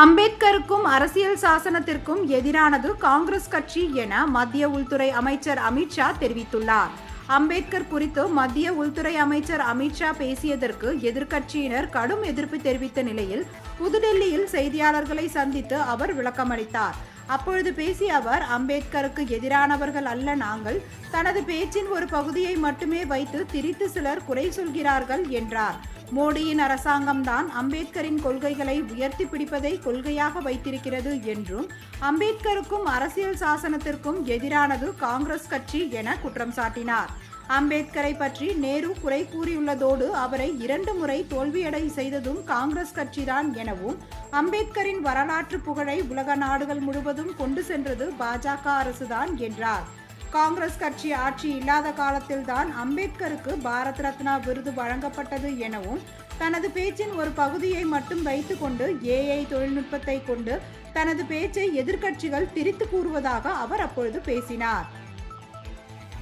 அம்பேத்கருக்கும் அரசியல் சாசனத்திற்கும் எதிரானது காங்கிரஸ் கட்சி என மத்திய உள்துறை அமைச்சர் அமித்ஷா தெரிவித்துள்ளார். அம்பேத்கர் குறித்து மத்திய உள்துறை அமைச்சர் அமித்ஷா பேசியதற்கு எதிர்க்கட்சியினர் கடும் எதிர்ப்பு தெரிவித்த நிலையில் புதுடெல்லியில் செய்தியாளர்களை சந்தித்து அவர் விளக்கமளித்தார். அப்பொழுது பேசிய அவர் அம்பேத்கருக்கு எதிரானவர்கள் அல்ல நாங்கள். தனது பேச்சின் ஒரு பகுதியை மட்டுமே வைத்து திரித்து சிலர் குறை சொல்கிறார்கள் என்றார். மோடியின் அரசாங்கம்தான் அம்பேத்கரின் கொள்கைகளை உயர்த்தி பிடிப்பதை கொள்கையாக வைத்திருக்கிறது என்றும் அம்பேத்கருக்கும் அரசியல் சாசனத்திற்கும் எதிரானது காங்கிரஸ் கட்சி என குற்றம் சாட்டினார். அம்பேத்கரை பற்றி நேரு குறை கூறியுள்ளதோடு அவரை இரண்டு முறை தோல்வியடை செய்ததும் காங்கிரஸ் கட்சிதான் எனவும் அம்பேத்கரின் வரலாற்று புகழை உலக நாடுகள் முழுவதும் கொண்டு சென்றது பாஜக அரசுதான் என்றார். காங்கிரஸ் கட்சி ஆட்சி இல்லாத காலத்தில்தான் அம்பேத்கருக்கு பாரத் ரத்னா விருது வழங்கப்பட்டது எனவும் தனது பேச்சின் ஒரு பகுதியை மட்டும் வைத்துக்கொண்டு ஏஐ தொழில்நுட்பத்தை கொண்டு தனது பேச்சை எதிர்க்கட்சிகள் திரித்து கூறுவதாக அவர் அப்பொழுது பேசினார்.